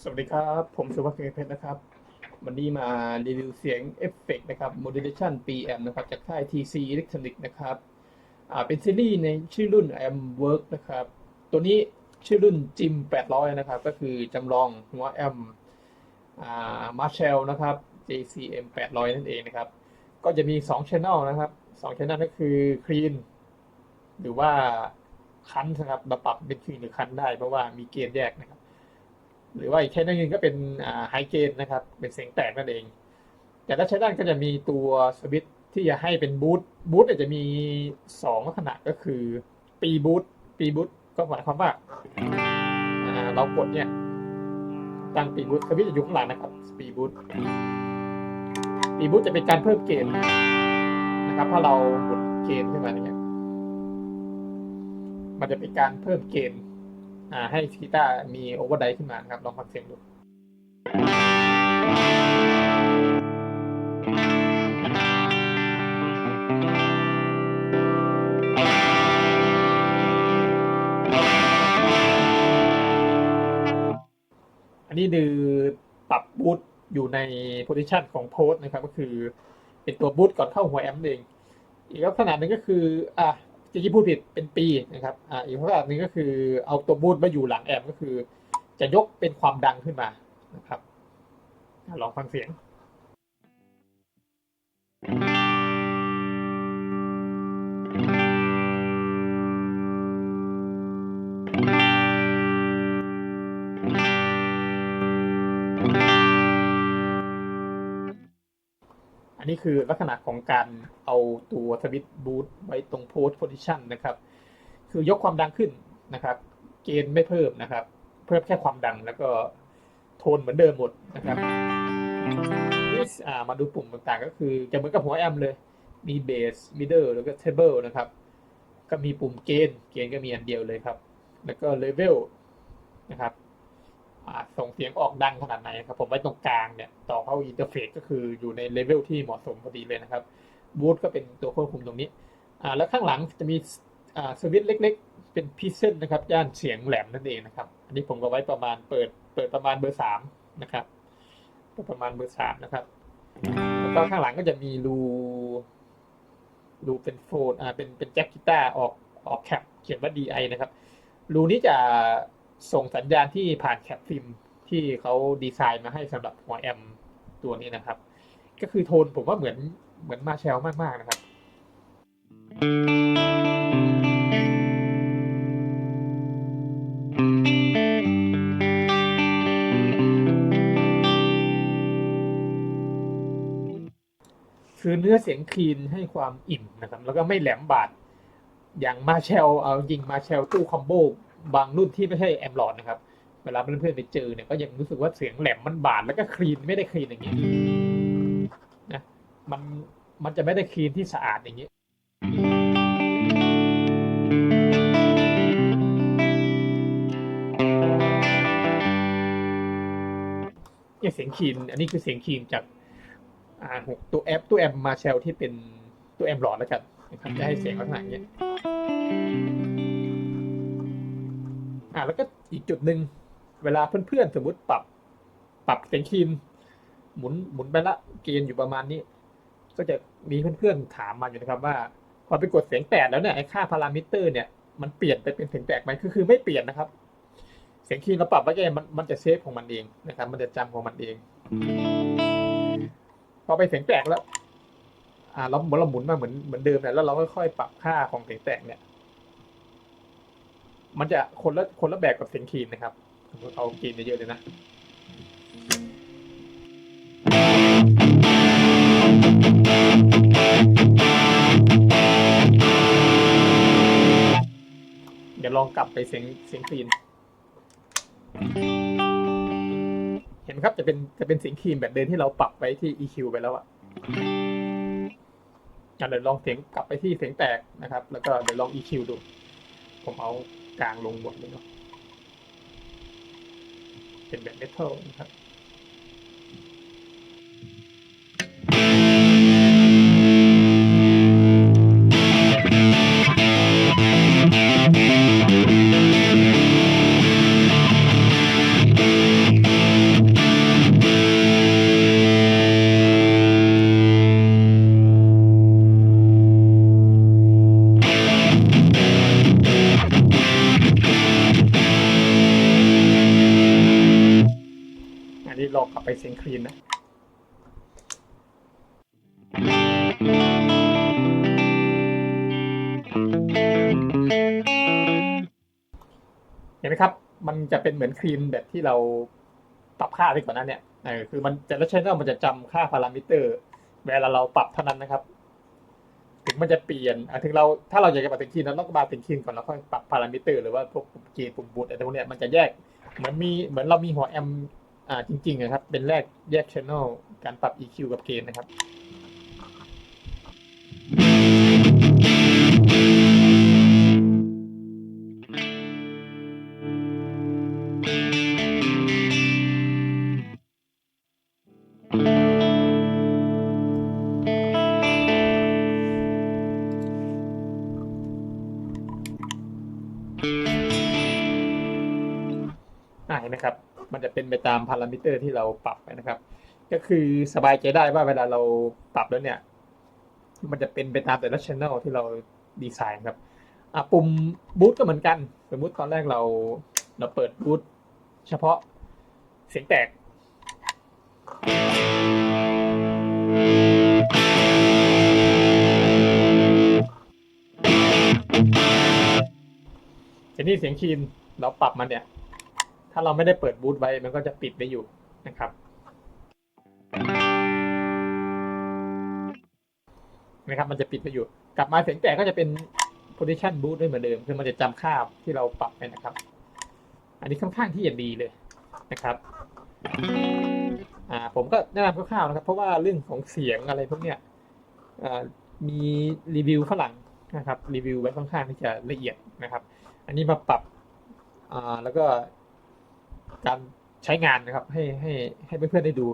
สวัสดีครับ ผมสุภเกยเพชรนะครับ วันนี้มารีวิวเสียงเอฟเฟกนะครับ Modulation PM นะครับ จากค่าย TC Electronic นะครับอ่าเป็นซีรีส์ในชื่อรุ่น AM Work นะครับ ตัวนี้ชื่อรุ่น JIM 800 นะครับ ก็คือจำลองหัวแอมอ่า Marshall นะครับ JCM 800 นั่นเองนะครับ ก็จะมี 2 Channel นะครับ 2 Channel ก็คือ Clean หรือว่าคันนะครับมาปรับเป็นคลีนหรือคันได้เพราะว่ามีเกณฑ์แยกนะครับ หรือว่าอีกแค่นั้นเองก็เป็นไฮเกนนะครับ เป็นเสียงแตกนั่นเอง แต่ถ้าใช้ด้านก็จะมีตัวสวิตช์ที่จะให้เป็นบูทบูทจะมีสองลักษณะก็คือปีบูทปีบูทก็หมายความว่าเรากดเนี่ยตั้งปีบูทสวิตช์จะอยู่ข้างหลังนะครับปีบูทปีบูทจะเป็นการเพิ่มเกณฑ์นะครับถ้าเราหมุนเกณฑ์ขึ้นมาเงี้ยมันจะเป็นการเพิ่มเกณฑ์ ให้กีตาร์มีโอเวอร์ไดขึ้นมาครับ ลองฟังเสียงดูอันนี้คือปรับบูทอยู่ในโพซิชันของโพสนะครับ ก็คือเป็นตัวบูทก่อนเข้าหัวแอมป์เอง อีกลักษณะหนึ่งก็คืออะ จริงๆพูดผิดเป็นปีนะครับอ่าอีกลักษณะหนึ่งก็คือเอาตัวบูทมาอยู่หลังแอมป์ก็คือ จะยกเป็นความดังขึ้นมานะครับลองฟังเสียง นนี้คือลักษณะของการเอาตัวสวิตบูทไว้ตรงโพสต์โพซิชันนะครับ คือยกความดังขึ้นนะครับ เกณฑ์ไม่เพิ่มนะครับ เพิ่มแค่ความดังแล้วก็โทนเหมือนเดิมหมดนะครับมาดูปุ่มต่างๆ ก็คือจะเหมือนกับหัวแอมเลย มีเบสมิดเดิลแล้วก็เทเบิลนะครับ ก็มีปุ่มเกณฑ์ เกณฑ์ก็มีอันเดียวเลยครับ แล้วก็เลเวลนะครับ ส่งเสียงออกดังขนาดไหนครับผมไว้ตรงกลางเนี่ยต่อเข้าอินเทอร์เฟซก็คืออยู่ในเลเวลที่เหมาะสมพอดีเลยนะครับบูทก็เป็นตัวควบคุมตรงนี้อ่าแล้วข้างหลังจะมีอ่าสวิตช์เล็ก ๆ เป็นพิเซนนะครับย่านเสียงแหลมนั่นเองนะครับ อันนี้ผมก็ไว้ประมาณเปิดเปิดประมาณเบอร์สามนะครับเปิดประมาณเบอร์สามนะครับแล้วก็ข้างหลังก็จะมีรูรูเป็นโฟนอ่าเป็นเป็นแจ็คกีตาร์ออกออกแคปเขียนว่า DI นะครับรูนี้จะ ส่งสัญญาณที่ผ่านแคปฟิมที่เขาดีไซน์มาให้สำหรับหัวแอมตัวนี้นะครับ ก็คือโทนผมว่าเหมือนเหมือนมาแชลมากๆนะครับ คือเนื้อเสียงคลีนให้ความอิ่มนะครับ แล้วก็ไม่แหลมบาดอย่างมาแชลเอาจริงมาแชลตู้คอมโบ บางรุ่นที่ไม่ใช่แอมลอดนะครับ เวลาเพื่อนๆไปเจอเนี่ยก็ยังรู้สึกว่าเสียงแหลมมันบาดแล้วก็คลีนไม่ได้คลีนอย่างนี้นะมันมันจะไม่ได้คลีนที่สะอาดอย่างนี้เนี่ยเสียงคลีนอันนี้คือเสียงคลีนจากอ่าหกตัวแอปตัวแอมมาแชลที่เป็นตัวแอมหลอดแล้วกันนะครับจะให้เสียงลักษณะอย่างเงี้ย อ่าแล้วก็อีกจุดหนึ่งเวลาเพื่อนๆสมมติปรับ ปรับเสียงคีนหมุนหมุนไปละเกณฑ์อยู่ประมาณนี้ ก็จะมีเพื่อนๆถามมาอยู่นะครับว่าพอไปกดเสียงแตกแล้วเนี่ยไอ้ค่าพารามิเตอร์เนี่ยมันเปลี่ยนไปเป็นเสียงแตกไหมคือคือไม่เปลี่ยนนะครับ เสียงคีนเราปรับไว้แค่มันมันจะเซฟของมันเองนะครับ มันจะจำของมันเอง พอไปเสียงแตกแล้ว อ่าเราเหมือนเราหมุนมาเหมือนเหมือนเดิมเนี่ยแล้วเราค่อยๆปรับค่าของเสียงแตกเนี่ย มันจะคนละคนละแบบกับเสียงคีนนะครับเอาคีนเยอะๆเลยนะเดี๋ยวลองกลับไปเสียงเสียงคลีน เห็นไหมครับจะเป็นจะเป็นเสียงคลีนแบบเดิมที่เราปรับไว้ที่ EQ ไปแล้วอะเดี๋ยวลองเสียงกลับไปที่เสียงแตกนะครับ แล้วก็เดี๋ยวลอง EQ ดู ผมเอา กลางลงหมดเลยเนาะเป็นแบบเมทัลนะครับ ไปเสียงคลีนนะเห็นไหมครับ มันจะเป็นเหมือนคลีนแบบที่เราปรับค่าไปก่อนนั้นเนี่ยเออคือมันแต่ละชแนลมันจะจำค่าพารามิเตอร์ เวลาเราปรับเท่านั้นนะครับ ถึงมันจะเปลี่ยนถึงเราถ้าเราอยากจะปรับเป็นคีนเราต้องมาเป็นคีนก่อนแล้วค่อยปรับพารามิเตอร์หรือว่าพวกปุ่มเกณฑ์ปุ่มบูตอะไรพวกเนี้ยมันจะแยกเหมือนมีเหมือนเรามีหัวแอม อ่าจริงๆนะครับเป็นแรกแยกชแนลการปรับ EQ กับเกณฑ์นะครับ มครับมันจะเป็นไปตามพารามิเตอร์ที่เราปรับไปนะครับ ก็คือสบายใจได้ว่าเวลาเราปรับแล้วเนี่ย มันจะเป็นไปตามแต่ละช anel ที่เราดีไซน์ครับอะปุ่มบูตก็เหมือนกันสมมติตอนแรกเราเราเปิดบูตเฉพาะเสียงแตก ทีนี้เสียงคีนเราปรับมันเนี่ย ถ้าเราไม่ได้เปิดบูตไว้มันก็จะปิดไว้อยู่นะครับ นะครับ มันจะปิดไว้อยู่ กลับมาเสียงแตกก็จะเป็น position boot ด้วยเหมือนเดิม คือมันจะจำค่าที่เราปรับไปนะครับ อันนี้ค่อนข้างที่จะดีเลยนะครับอ่าผมก็แนะนำคร่าวๆนะครับ เพราะว่าเรื่องของเสียงอะไรพวกเนี้ยอ่ามีรีวิวฝรั่งนะครับรีวิวไว้ค่อนข้างที่จะละเอียดนะครับ อันนี้มาปรับอ่าแล้วก็ การใช้งานนะครับ ให้ให้ให้เพื่อนๆได้ดู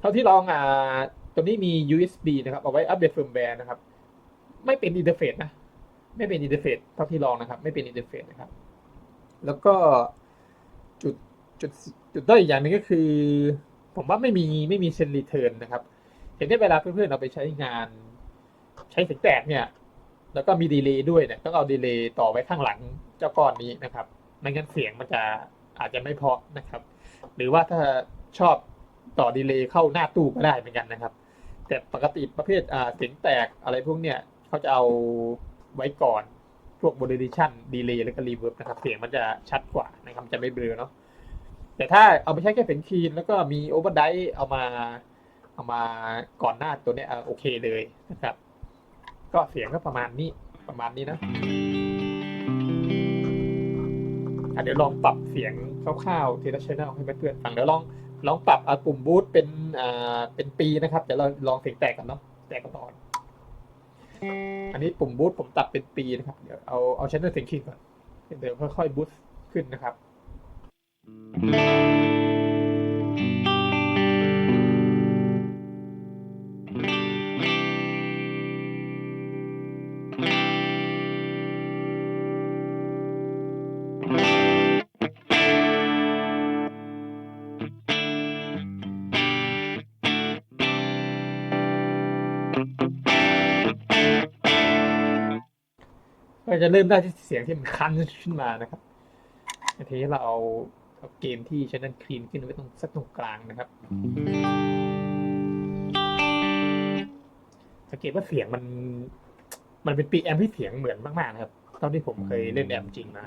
เท่าที่ลองอ่าตัวนี้มี USB นะครับ เอาไว้อัปเดตเฟิร์มแวร์นะครับ ไม่เป็นอินเทอร์เฟซนะ ไม่เป็นอินเทอร์เฟซเท่าที่ลองนะครับ ไม่เป็นอินเทอร์เฟซนะครับ แล้วก็จุดจุดจุดด้อยอีกอย่างหนึงก็คือ ผมว่าไม่มีไม่มีเซนรีเทิร์นนะครับ เห็นได้เวลาเพื่อนๆเอาไปใช้งาน ใช้เสียงแตกเนี่ย แล้วก็มีดีเลย์ด้วยเนี่ยต้องเอาดีเลย์ต่อไว้ข้างหลังเจ้าก้อนนี้นะครับไม่งั้นเสียงมันจะ อาจจะไม่เพาะนะครับ หรือว่าถ้าชอบต่อดีเลย์เข้าหน้าตู้ก็ได้เหมือนกันนะครับ แต่ปกติประเภทเสียงแตกอะไรพวกเนี้ยเขาจะเอาไว้ก่อนพวก modulation delay แล้วก็ reverb นะครับ เสียงมันจะชัดกว่านะครับจะไม่เบลอเนาะแต่ถ้าเอาไปใช้แค่เป็นคีนแล้วก็มี overdrive เอามาเอามาก่อนหน้าตัวเนี้ยโอเคเลยนะครับ ก็เสียงก็ประมาณนี้ประมาณนี้นะ เดี๋ยวลองปรับเสียงคร่าวๆทีละชแนลให้เพื่อนๆฟังเดี๋ยวลองลองปรับอะปุ่มบูทเป็นอ่าเป็นปีนะครับเดี๋ยวเราลองเสียงแตกกันเนาะแตกกันก่อนอันนี้ปุ่มบูทผมตัดเป็นปีนะครับเดี๋ยวเอาเอาชแนลเสียงคิงก่อนเดี๋ยวค่อยๆบูทขึ้นนะครับ จะเริ่มได้ที่เสียงที่มันคันขึ้นมานะครับทีนี้เราเอาเอาเกมที่ชั้นนั้นคลีนขึ้นไว้ตรงสักตรงกลางนะครับ สังเกตว่าเสียงมัน มันเป็นปีแอมที่เสียงเหมือนมากๆนะครับ เท่าที่ผมเคยเล่นแอมจริงมา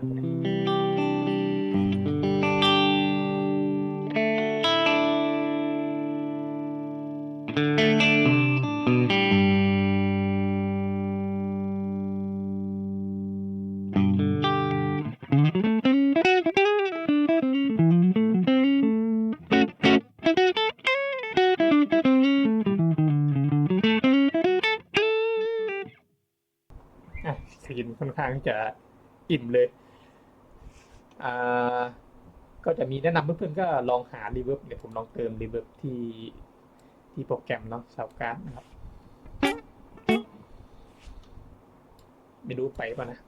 กรีนค่อนข้างจะอิ่มเลยอ่าก็จะมีแนะนำเพื่อนๆก็ลองหารีเวิร์บเดี๋ยวผมลองเติมรีเวิร์บที่ที่โปรแกรมเนาะซาวการ์ดนะครับ ไม่รู้ไปป่ะนะ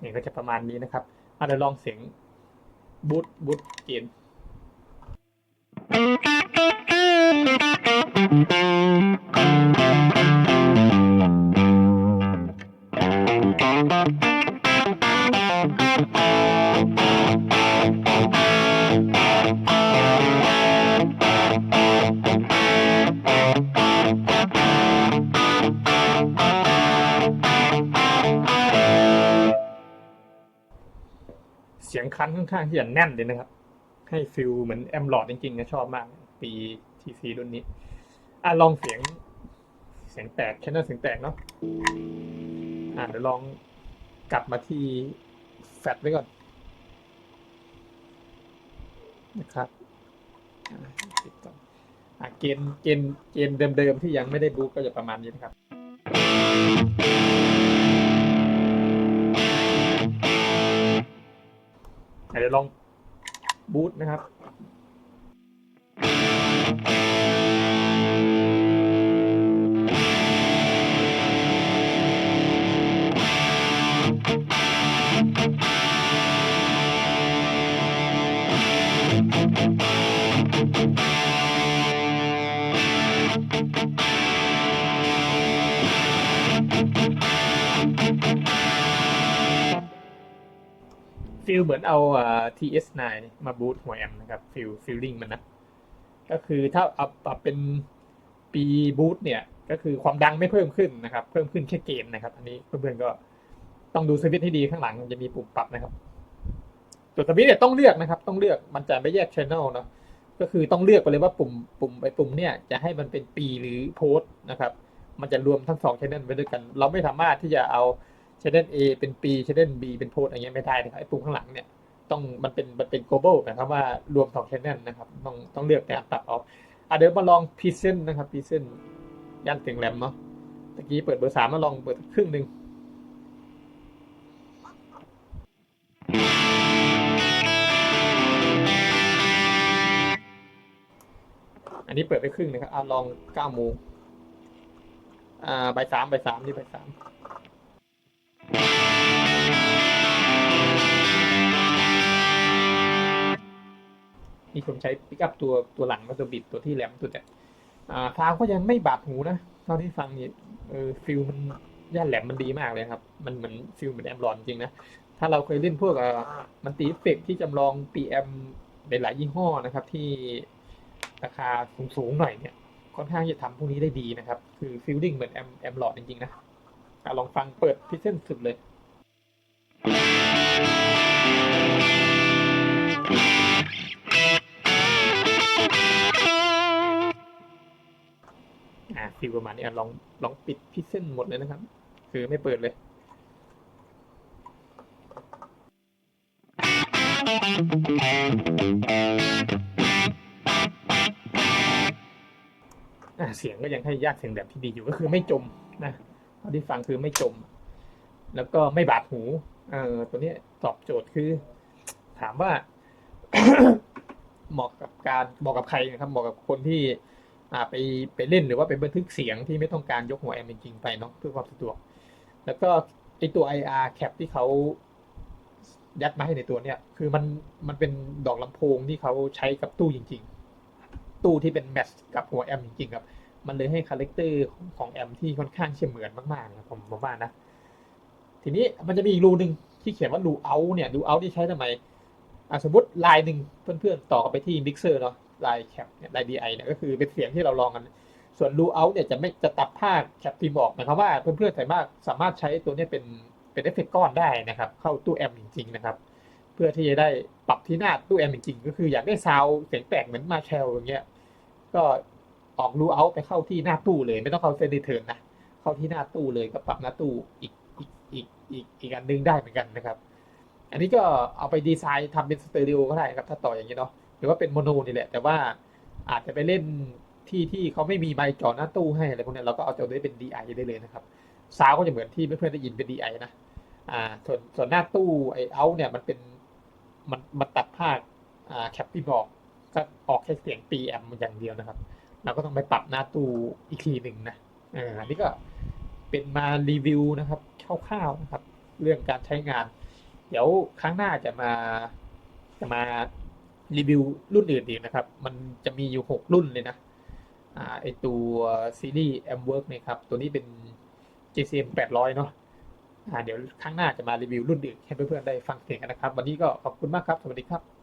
เนี่ยก็จะประมาณนี้นะครับอะเดี๋ยวลองเสียงบูทบูทเกม เสียงคันค่อนข้างที่จะแน่นเลยนะครับ ให้ฟิลเหมือนแอมลอดจริงๆนะชอบมาก ปีทีซีรุ่นนี้ อะลองเสียง เสียงแตกแค่นั้นเสียงแตกเนาะอะเดี๋ยวลองกลับมาที่แฟลชไว้ก่อนนะครับอะปิดก่ออะเกณฑ์เกณฑ์เกณฑ์เดิมๆที่ยังไม่ได้บูตก็จะประมาณนี้นะครับเดี๋ยวลองบูตนะครับ ฟิลเหมือนเอาอ่า TS9 มาบูตหัวแอมนะครับฟิลฟิลลิ่งมันนะ ก็คือถ้าเอาปรับเป็นปีบูตเนี่ย ก็คือความดังไม่เพิ่มขึ้นนะครับ เพิ่มขึ้นแค่เกณฑ์นะครับ อันนี้เพื่อนๆก็ต้องดูสวิตช์ให้ดีข้างหลังมันจะมีปุ่มปรับนะครับตัวสวิตช์เนี่ยต้องเลือกนะครับ ต้องเลือกมันจะไม่แยกช anel เนาะก็คือต้องเลือกไปเลยว่าปุ่มปุ่มไอ้ปุ่มเนี่ยจะให้มันเป็นปีหรือโพสนะครับ มันจะรวมทั้งสองช anel ไว้ด้วยกัน เราไม่สามารถที่จะเอา channel A เป็น P channel B เป็นโพสอย่างเงี้ยไม่ได้นะครับไอ้ปุ่มข้างหลังเนี่ยต้องมันเป็นมันเป็น global นะครับว่ารวมสอง channel นะครับต้องต้องเลือกแต่ตัดออกอะเดี๋ยวมาลอง present นะครับ present ย่านเสียงแหลมเนาะตะกี้เปิดเบอร์สามมาลองเปิดครึ่งหนึ่งอันนี้เปิดไปครึ่งนะครับอะลองเก้าโมงอ่าใบสามใบสามนี่ใบสาม นี่ผมใช้ปิกอัพตัวตัวหลังมาตัวบิดตัวที่แหลมตัวแต่อ่าทางก็ยังไม่บาดหูนะเท่าที่ฟังนี่เออฟิลมันย่านแหลมมันดีมากเลยครับ มันเหมือนฟิลเหมือนแอมรอนจริงนะ ถ้าเราเคยเล่นพวกอ่ามันตีเฟกที่จำลอง PM เป็นหลายยี่ห้อนะครับ ที่ราคาสูงๆหน่อยเนี่ยค่อนข้างจะทำพวกนี้ได้ดีนะครับ คือฟิลลิ่งเหมือนแอมแอมหลอดจริงๆนะอะลองฟังเปิดพิเศษสุดเลย อ่าฟิลประมาณนี้ลองลองปิดพิเศษหมดเลยนะครับ คือไม่เปิดเลย เสียงก็ยังให้ยากเสียงแบบที่ดีอยู่ก็คือไม่จมนะเท่าที่ฟังคือไม่จม แล้วก็ไม่บาดหูเออตัวนี้ตอบโจทย์คือ ถามว่า เหมาะกับการเหมาะกับใครนะครับเหมาะกับคนที่ ไปไปเล่นหรือว่าไปบันทึกเสียงที่ไม่ต้องการยกหัวแอมจริงๆไปเนาะเพื่อความสะดวก แล้วก็ไอตัว IR cap ที่เขายัดมาให้ในตัวเนี้ยคือมันมันเป็นดอกลำโพงที่เขาใช้กับตู้จริง ๆ ตู้ที่เป็นแมทช์กับหัวแอมจริงๆครับมันเลยให้คาแรคเตอร์ของแอมที่ค่อนข้างเชื่อเหมือนมากๆนะผมผมว่านะ ทีนี้มันจะมีอีกรูหนึ่งที่เขียนว่ารูเอาเนี่ยรูเอาที่ใช้ทำไมอะสมมติลายหนึ่งเพื่อนๆ ต่อไปที่มิกเซอร์เนาะ ลายแคปเนี่ยลายดีไอเนี่ยก็คือเป็นเสียงที่เราลองกัน ส่วนรูเอาเนี่ยจะไม่จะตัดภาคแคปทีมออกหมายความว่าเพื่อนๆสามารถสามารถใช้ตัวนี้เป็นเป็นเอฟเฟกก้อนได้นะครับ เข้าตู้แอมจริงๆนะครับ เพื่อที่จะได้ปรับที่หน้าตู้แอมจริงๆก็คืออยากได้ซาวเสียงแตกเหมือนมาแชลอย่างเงี้ยก็ออกรูเอาไปเข้าที่หน้าตู้เลย ไม่ต้องเข้าเซนดิเทิร์นนะเข้าที่หน้าตู้เลยก็ปรับหน้าตู้อีกอีกอีกอีกอีกอันหนึงได้เหมือนกันนะครับ อันนี้ก็เอาไปดีไซน์ทำเป็นสเตอริโอก็ได้ครับถ้าต่ออย่างนี้เนาะ หรือว่าเป็นโมโนนี่แหละ แต่ว่าอาจจะไปเล่นที่ที่เขาไม่มีไมค์จ่อหน้าตู้ให้อะไรพวกนี้เราก็เอาตัวนี้เป็น DI ได้เลยนะครับซาวก็จะเหมือนที่เพื่อนๆได้ยินเป็น DI นะอ่าส่วนส่วนหน้าตู้ไอเอาเนี่ยมันเป็นมันมันตัดภาคอ่าแคปที่บอกก็ออกแค่เสียง PM อย่างเดียวนะครับ เราก็ต้องไปปรับหน้าตู้อีกทีหนึ่งนะอออันนี้ก็เป็นมารีวิวนะครับคร่าวๆนะครับ เรื่องการใช้งาน เดี๋ยวครั้งหน้าจะมาจะมา รีวิวรุ่นอื่นอีกนะครับ มันจะมีอยู่ 6 รุ่นเลยนะอ่าไอตัวซีรีส์ M Work เนี่ยครับ ตัวนี้เป็น JCM 800 เนาะอ่าเดี๋ยวครั้งหน้าจะมารีวิวรุ่นอื่นให้เพื่อนๆได้ฟังเสียงกันนะครับ วันนี้ก็ขอบคุณมากครับ สวัสดีครับ